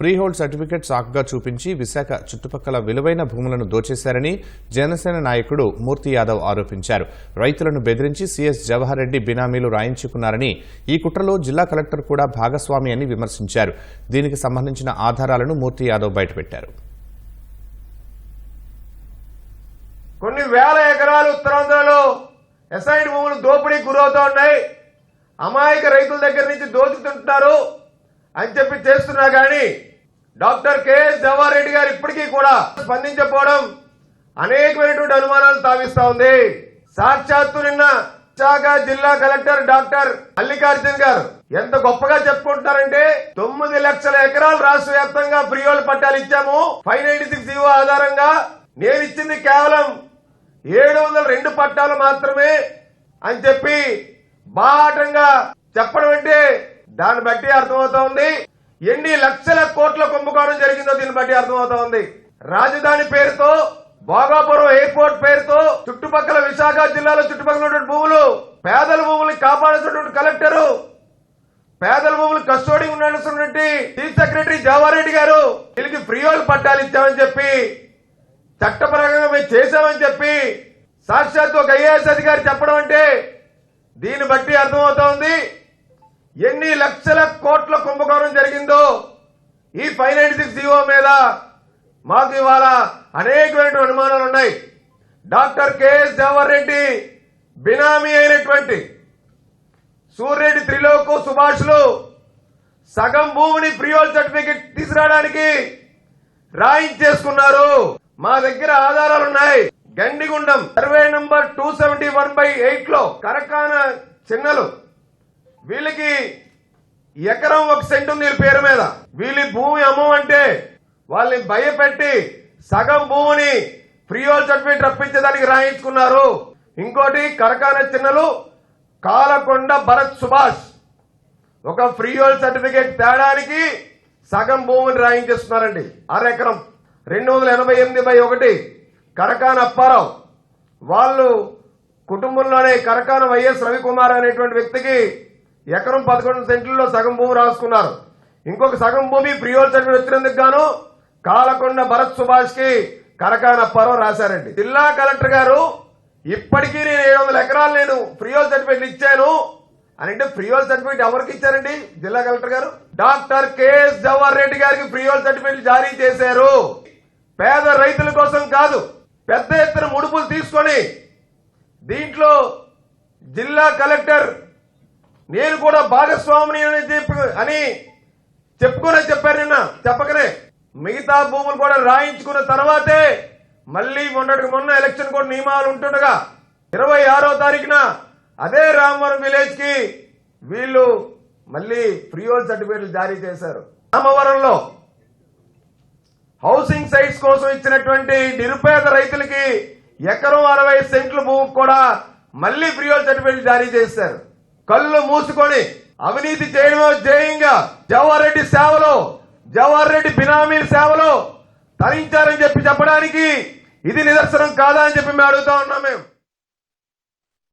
Freehold certificate సాకుగా చూపించి విశాఖ చుట్టుపక్కల విలువైన భూములను దోచేశారని జనసేన నాయకుడు మూర్తి యాదవ్ ఆరోపించారు. రైతులను బెదిరించి సీఎస్ జవహర్ రెడ్డి బినామీలు రాయించుకున్నారని ఈ కుట్రలో జిల్లా కలెక్టర్ కూడా భాగస్వామి అని విమర్శించారు. దీనికి సంబంధించిన ఆధారాలను మూర్తి యాదవ్ బయటపెట్టారు. కొన్ని వేల ఎకరాలు ఉత్తరాంధ్రలో ఎస్ఐడి భూములు దోపిడీకి గురవుతూ ఉన్నాయి. అమాయక రైతుల దగ్గర నుంచి దోచుకుంటున్నారు అని చెప్పి చేస్తున్నా గాని డాక్టర్ కెఎస్ జవహర్ రెడ్డి గారు ఇప్పటికీ కూడా స్పందించకపోవడం అనేకమైనటువంటి అనుమానాలు తావిస్తా ఉంది. సాక్షాత్తు నిన్న విశాఖ జిల్లా కలెక్టర్ డాక్టర్ మల్లికార్జున్ గారు ఎంత గొప్పగా చెప్పుకుంటున్నారంటే తొమ్మిది లక్షల ఎకరాలు రాష్ట్ర వ్యాప్తంగా ప్రియోలు పట్టాలు ఇచ్చాము. ఫైవ్ నైన్టీ సిక్స్ జీవో ఆధారంగా నేను ఇచ్చింది కేవలం ఏడు వందల రెండు పట్టాలు మాత్రమే అని చెప్పి బాటంగా చెప్పడం అంటే దాన్ని బట్టి అర్థమవుతా ఉంది ఎన్ని లక్షల కోట్ల కుంభకోణం జరిగిందో దీన్ని బట్టి అర్థమవుతా ఉంది రాజధాని పేరుతో భోగాపురం ఎయిర్పోర్ట్ పేరుతో చుట్టుపక్కల విశాఖ జిల్లాలో చుట్టుపక్కల ఉన్నటువంటి భూములు పేదల భూములు కాపాడుతున్నటువంటి కలెక్టరు పేదల భూములు కస్టోడీ ఉన్నటువంటి చీఫ్ సెక్రటరీ జవహర్రెడ్డి గారు వీళ్ళకి ఫ్రీయోల్ పట్టాలు ఇచ్చామని చెప్పి చట్టపరంగా మేము చేశామని చెప్పి సాక్షాత్ ఒక ఐఏఎస్ అధికారి చెప్పడం అంటే దీన్ని బట్టి అర్థమవుతా ఉంది ఎన్ని లక్షల కోట్ల కుంభకోణం జరిగిందో ఈ ఫైవ్ నైన్టీ సిక్స్ జీవో మీద మాకు ఇవాళ అనేకమైన అనుమానాలు ఉన్నాయి. డాక్టర్ కెఎస్ జవహర్ రెడ్డి బినామీ అయినటువంటి సూర్యరెడ్డి త్రిలోకు సుభాష్లు సగం భూమిని ప్రియోల్ సర్టిఫికెట్ తీసుకురావడానికి రాయించేసుకున్నారు మా దగ్గర ఆధారాలు ఉన్నాయి. Gandigundam survey number two seventy one by ఎయిట్లో కరకాన చిన్నలు వీళ్ళకి ఎకరం ఒక సెంటు ఉంది వీళ్ళ పేరు మీద. వీళ్ళ భూమి అమ్మమంటే వాళ్ళని భయపెట్టి సగం భూమిని ఫ్రీయోల్ సర్టిఫికేట్ రప్పించడానికి రాయించుకున్నారు. ఇంకోటి కరకాన చిన్నలు కాలకొండ భరత్ సుభాష్. ఒక ఫ్రీయోల్ సర్టిఫికేట్ తేడానికి సగం భూమిని రాయించేస్తున్నారండి. అరెకరం రెండు వందల ఎనభై ఎనిమిది బై ఒకటి. కరకాన అప్పారావు. వాళ్ళు కుటుంబంలోనే కరకాన వైఎస్ రవికుమార్ అనేటువంటి వ్యక్తికి ఎకరం పదకొండు సెంట్లలో సగం భూమి రాసుకున్నారు. ఇంకొక సగం భూమి ప్రియోల్ ఎత్తినందుకు వచ్చినందుకు గాను కాలకొండ భరత్ సుభాష్కి కరకాన పర్వం రాశారండి. జిల్లా కలెక్టర్ గారు ఇప్పటికీ నేను ఏడు వందల ఎకరాలు నేను ఫ్రీయోల్ సర్టిఫికేట్ ఇచ్చాను అని అంటే ఫ్రీయోల్ సర్టిఫికేట్ ఎవరికి ఇచ్చారండి? జిల్లా కలెక్టర్ గారు. డాక్టర్ కెఎస్ జవహర్ రెడ్డి గారికి ఫ్రీయోల్ సర్టిఫికేట్ జారీ చేశారు. పేద రైతుల కోసం కాదు పెద్ద ఎత్తున ముడుపులు తీసుకొని దీంట్లో జిల్లా కలెక్టర్ నేను కూడా భాగస్వామిని అని చెప్పి అని చెప్పుకునే చెప్పారు నిన్న. చెప్పకనే. మిగతా భూములు కూడా రాయించుకున్న తర్వాతే మళ్ళీ మొన్నటికి మొన్న ఎలక్షన్ కూడా నియమాలు ఉంటుండగా ఇరవై ఆరో తారీఖున అదే రామవరం విలేజ్కి వీళ్ళు మళ్ళీ ఫ్రీహోల్ సర్టిఫికేట్లు జారీ చేశారు. రామవరంలో హౌసింగ్ సైట్స్ కోసం ఇచ్చినటువంటి నిరుపేద రైతులకి ఎకరం అరవై సెంట్ల భూమి కూడా మళ్ళీ ఫ్రీహోల్ సర్టిఫికేట్లు జారీ చేశారు. కళ్ళు మూసుకొని అవినీతి చేయడమో జయంగా జవహర్ రెడ్డి సేవలో జవహర్ రెడ్డి బినామీ సేవలో తరించారని చెప్పి చెప్పడానికి ఇది నిదర్శనం కాదా అని చెప్పి మేము అడుగుతా ఉన్నాం మేము.